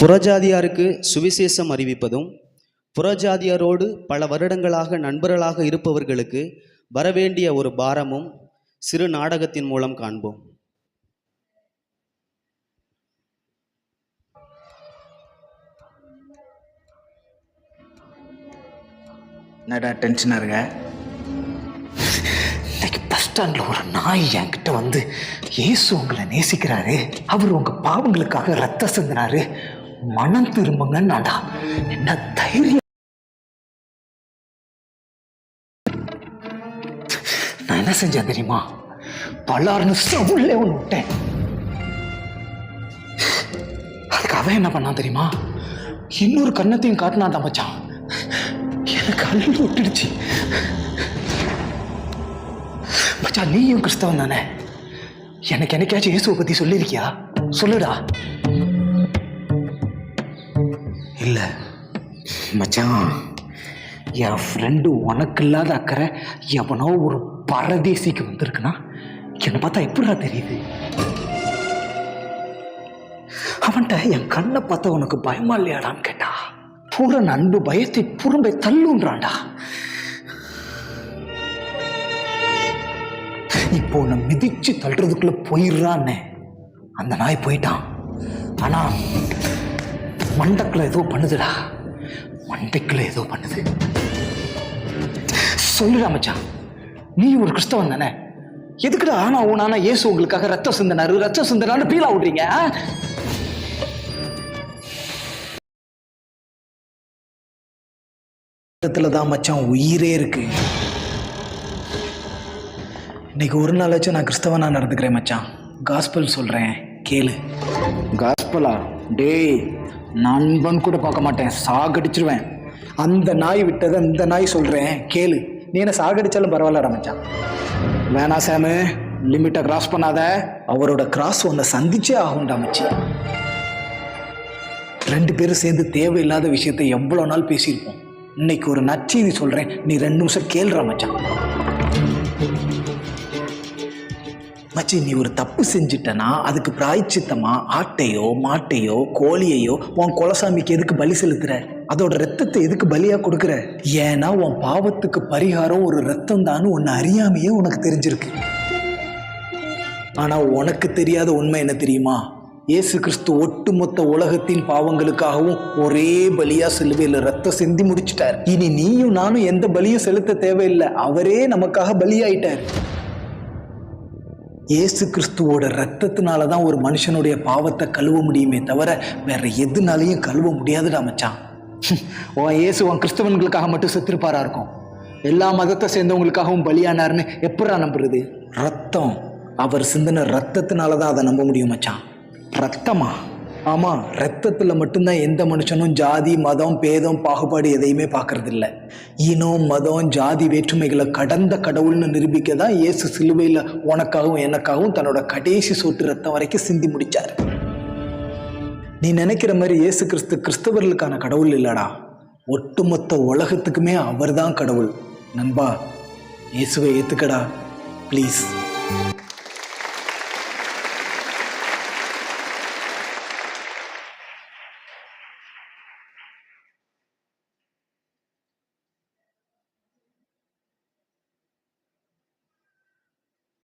புறஜாதியாருக்கு சுவிசேஷம் அறிவிப்பதும் புறஜாதியாரோடு பல வருடங்களாக நண்பர்களாக இருப்பவர்களுக்கு வரவேண்டிய ஒரு பாரமும் சிறு நாடகத்தின் மூலம் காண்போம். என்னடா டென்ஷனாக இருக்க? இன்னைக்கு பஸ் ஸ்டாண்டில் ஒரு நாய் என்கிட்ட வந்து இயேசு உங்களை நேசிக்கிறாரு. அவர் உங்க பாவங்களுக்காக ரத்த சிந்தினாரு. மனம் திரும்புங்கன்னாடா என்ன தைரியம்? நான் என்ன செஞ்சேன் தெரியுமா? பல்லாருன்னு சவுள்ளே ஒன்று விட்டேன். அதுக்கு அவன் என்ன பண்ணான் தெரியுமா? இன்னொரு கன்னத்தையும் காட்டினான் மச்சான். எனக்கு அள்ளி விட்டுடுச்சு. மச்சான் நீயும் கிறிஸ்தவன் தானே? எனக்கு என்னைக்காச்சும் இயேசுவை பத்தி சொல்லியிருக்கியா? சொல்லுடா. இல்லை. மச்சான் என் ஃப்ரெண்டு உனக்கு இல்லாத அக்கறை எவனோ ஒரு பரதேசிக்கு வந்திருக்குன்னா என்னை பார்த்தா எப்படிடா தெரியுது? அவன்கிட்ட என் கண்ணை பார்த்தா உனக்கு பயமா இல்லையாடான்னு கேட்டா புற அன்பு பயத்தை புறம்பை தள்ளுன்றான்டா. இப்போ உன்னை மிதிச்சு தள்ளுறதுக்குள்ள போயிடுறான்னே. அந்த நாய் போயிட்டான். ஆனா மண்டக்குள்ள ஏதோ பண்ணுதுடா. மண்டைக்குள்ள ஏதோ பண்ணுது. சொல்லுடா மச்சான். நீ ஒரு கிறிஸ்தவன் தானே? எதுக்குடா ஆனா ஊனானா இயேசு உங்களுக்காக ரத்தம் சிந்தனாரு? ரத்தம் சிந்தனாரு பீலா விடுறீங்க ரத்தத்தில் தான் மச்சான் உயிரே இருக்கு. இன்னைக்கு ஒரு நாளாச்சும் நான் கிறிஸ்தவனா நடந்துக்கிறேன் மச்சான். காஸ்பல் சொல்கிறேன் கேளு. காஸ்பலா? டேய் நண்பன் கூட பார்க்க மாட்டேன். சாகடிச்சிருவேன். அந்த நாய் விட்டதை இந்த நாய் சொல்கிறேன் கேளு. நீ என்ன சாகடிச்சாலும் பரவாயில்ல ரமைச்சான். வேணா சாமு லிமிட்டை கிராஸ் பண்ணாத. அவரோட கிராஸ் ஒன்றை சந்திச்சே ஆகும் மச்சி. ரெண்டு பேரும் சேர்ந்து தேவையில்லாத விஷயத்தை எவ்வளோ நாள் பேசியிருப்போம். இன்னைக்கு ஒரு நச்செய்தி சொல்கிறேன் நீ ரெண்டு நிமிஷம் கேள்ற மச்சான். மச்சி நீ ஒரு தப்பு செஞ்சிட்டனா? அதுக்கு பிராய்ச்சித்தமா? ஆட்டையோ மாட்டையோ கோழியையோ உன் குலசாமிக்கு எதுக்கு பலி செலுத்துற? அதோட ரத்தத்தை எதுக்கு பலியா கொடுக்குற? ஏன்னா உன் பாவத்துக்கு பரிகாரம் ஒரு ரத்தம் தான் உன்னை அறியாமையே உனக்கு தெரிஞ்சிருக்கு. ஆனா உனக்கு தெரியாத உண்மை என்ன தெரியுமா? இயேசு கிறிஸ்து ஒட்டுமொத்த உலகத்தின் பாவங்களுக்காகவும் ஒரே பலியா சிலுவையில் ரத்தம் செந்தி முடிச்சிட்டார். இனி நீயும் நானும் எந்த பலியும் செலுத்த தேவையில்லை. அவரே நமக்காக பலியாயிட்டார். இயேசு கிறிஸ்துவோட ரத்தத்தினால தான் ஒரு மனுஷனுடைய பாவத்தை கழுவ முடியுமே தவிர வேற எதுனாலையும் கழுவ முடியாதுடா மச்சான். உன் இயேசு உன் கிறிஸ்தவன்களுக்காக மட்டும் செத்துருப்பாரா இருக்கும்? எல்லா மதத்தை சேர்ந்தவங்களுக்காகவும் பலியானார்னு எப்படா நம்புறது? ரத்தம் அவர் சிந்தின ரத்தத்தினால தான் அதை நம்ப முடியும் மச்சான். ரத்தமா ஆமாம் ரத்தத்தில் மட்டும்தான் எந்த மனுஷனும் ஜாதி மதம் பேதம் பாகுபாடு எதையுமே பார்க்கறதில்ல. இனம் மதம் ஜாதி வேற்றுமைகளை கடந்த கடவுள்னு நிரூபிக்க தான் இயேசு சிலுவையில் உனக்காகவும் எனக்காகவும் தன்னோட கடைசி சொட்டு ரத்தம் வரைக்கும் சிந்தி முடிச்சார். நீ நினைக்கிற மாதிரி இயேசு கிறிஸ்து கிறிஸ்தவர்களுக்கான கடவுள் இல்லடா. ஒட்டுமொத்த உலகத்துக்குமே அவர்தான் கடவுள். நண்பா இயேசுவை ஏத்துக்கடா. ப்ளீஸ்